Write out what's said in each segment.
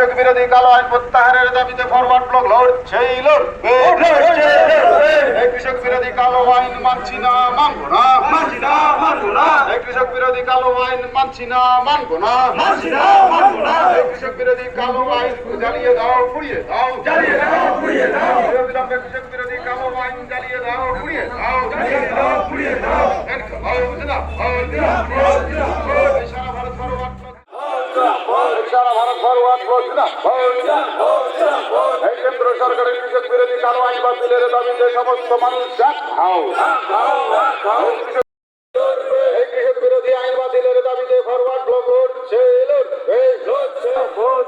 কৃষক বিরোধী কালো আইন প্রত্যাহারের দাবিতে ফরওয়ার্ড ব্লক লড়ছেই লড়বে এই কৃষক বিরোধী কালো আইন মানছি না মানবো না। মানছি না মানবো না। কৃষক বিরোধী কালো আইন মানছি না মানবো না। মানছি না মানবো না। কৃষক বিরোধী কালো আইন জ্বালিয়ে দাও পুড়িয়ে দাও। জ্বালিয়ে দাও পুড়িয়ে দাও। অবিলম্বে কৃষক বিরোধী কালো আইন জ্বালিয়ে দাও পুড়িয়ে দাও। জ্বালিয়ে দাও পুড়িয়ে দাও। এই কৃষক বিরোধী কালো আইন বাতিলের দাবিতে সমস্ত ব্লক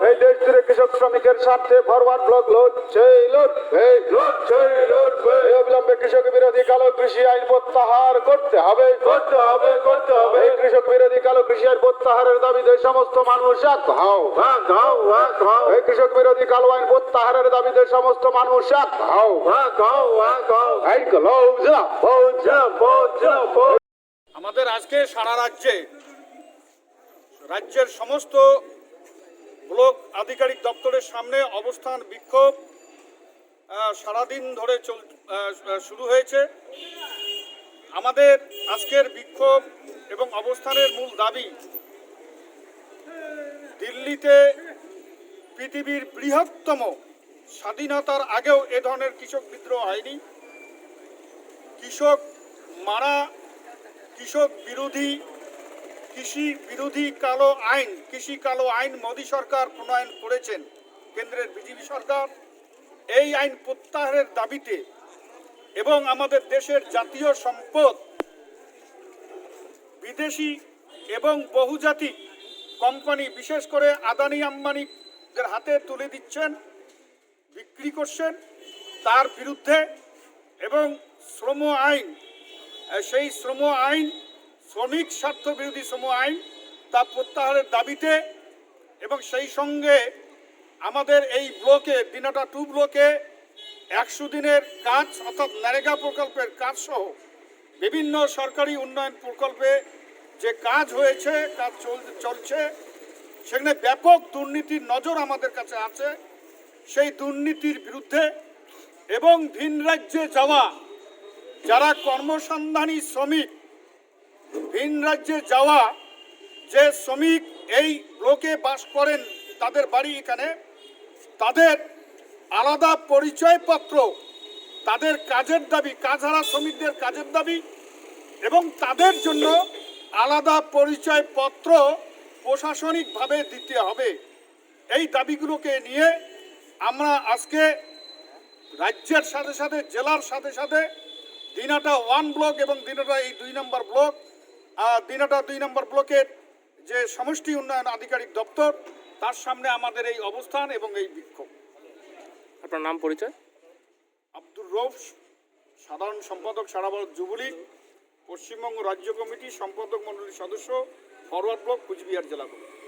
এই দেশ জুড়ে কৃষক শ্রমিকের স্বার্থে ফরওয়ার্ড ব্লক লড়ছে লড়বে লড়ছে লড়বে এই অবিলম্বে কৃষক বিরোধী কালো কৃষি আইন প্রত্যাহার করতে হবে। করতে হবে করতে হবে। এই কৃষক বিরোধী কালো কৃষি আইন প্রত্যাহারের দাবিতে সমস্ত মানুষ এক হও। এক হও এক হও। এই কৃষক বিরোধী কালো আইন প্রত্যাহারের দাবিতে সমস্ত মানুষ এক হও। এক এক এই আমাদের আজকে সারা রাজ্যে রাজ্যের সমস্ত ব্লক আধিকারিক দপ্তরের সামনে অবস্থান বিক্ষোভ সারাদিন ধরে চল শুরু হয়েছে। আমাদের আজকের বিক্ষোভ এবং অবস্থানের মূল দাবি, দিল্লিতে পৃথিবীর বৃহত্তম স্বাধীনতার আগেও এ ধরনের কৃষক বিদ্রোহ হয়নি। কৃষক মারা, কৃষক বিরোধী, কৃষি বিরোধী কালো আইন, কৃষি কালো আইন মোদী সরকার প্রণয়ন করেছেন, কেন্দ্রের বিজেপি সরকার। এই আইন প্রত্যাহারের দাবিতে এবং আমাদের দেশের জাতীয় সম্পদ, বিদেশি এবং বহুজাতিক কোম্পানি, বিশেষ করে আদানি আম্বানিদের হাতে তুলে দিচ্ছেন, বিক্রি করছেন, তার বিরুদ্ধে এবং শ্রম আইন, সেই শ্রম আইন, শ্রমিক স্বার্থ বিরোধী শ্রম আইন তা প্রত্যাহারের দাবিতে এবং সেই সঙ্গে আমাদের এই ব্লকে, দিনাটা টু ব্লকে একশো দিনের কাজ, অর্থাৎ নারেগা প্রকল্পের কাজ সহ বিভিন্ন সরকারি উন্নয়ন প্রকল্পে যে কাজ হয়েছে কাজ চল- চলছে। সেখানে ব্যাপক দুর্নীতির নজর আমাদের কাছে আছে। সেই দুর্নীতির বিরুদ্ধে এবং ভিন রাজ্যে যাওয়া যারা কর্মসন্ধানী শ্রমিক, ভিন রাজ্যে যাওয়া যে শ্রমিক এই ব্লকে বাস করেন তাদের বাড়ি এখানে। তাদের আলাদা পরিচয়পত্র, তাদের কাজের দাবি, কাজহারা শ্রমিকদের কাজের দাবি এবং তাদের জন্য আলাদা পরিচয়পত্র প্রশাসনিকভাবে দিতে হবে। এই দাবিগুলোকে নিয়ে আমরা আজকে রাজ্যের সাথে সাথে, জেলার সাথে সাথে দিনাটা ওয়ান ব্লক এবং দিনাটা এই দুই নম্বর ব্লক দিনাটা দুই নম্বর ব্লকের যে সমষ্টি উন্নয়ন আধিকারিক দপ্তর তার সামনে আমাদের এই অবস্থান এবং এই বিক্ষোভ। আপনার নাম পরিচয়? আব্দুর রৌফ সাধারণ সম্পাদক সারা ভারত যুবলীগ পশ্চিমবঙ্গ রাজ্য কমিটি সম্পাদক মণ্ডলীর সদস্য ফরওয়ার্ড ব্লক কুচবিহার জেলা কমিটি।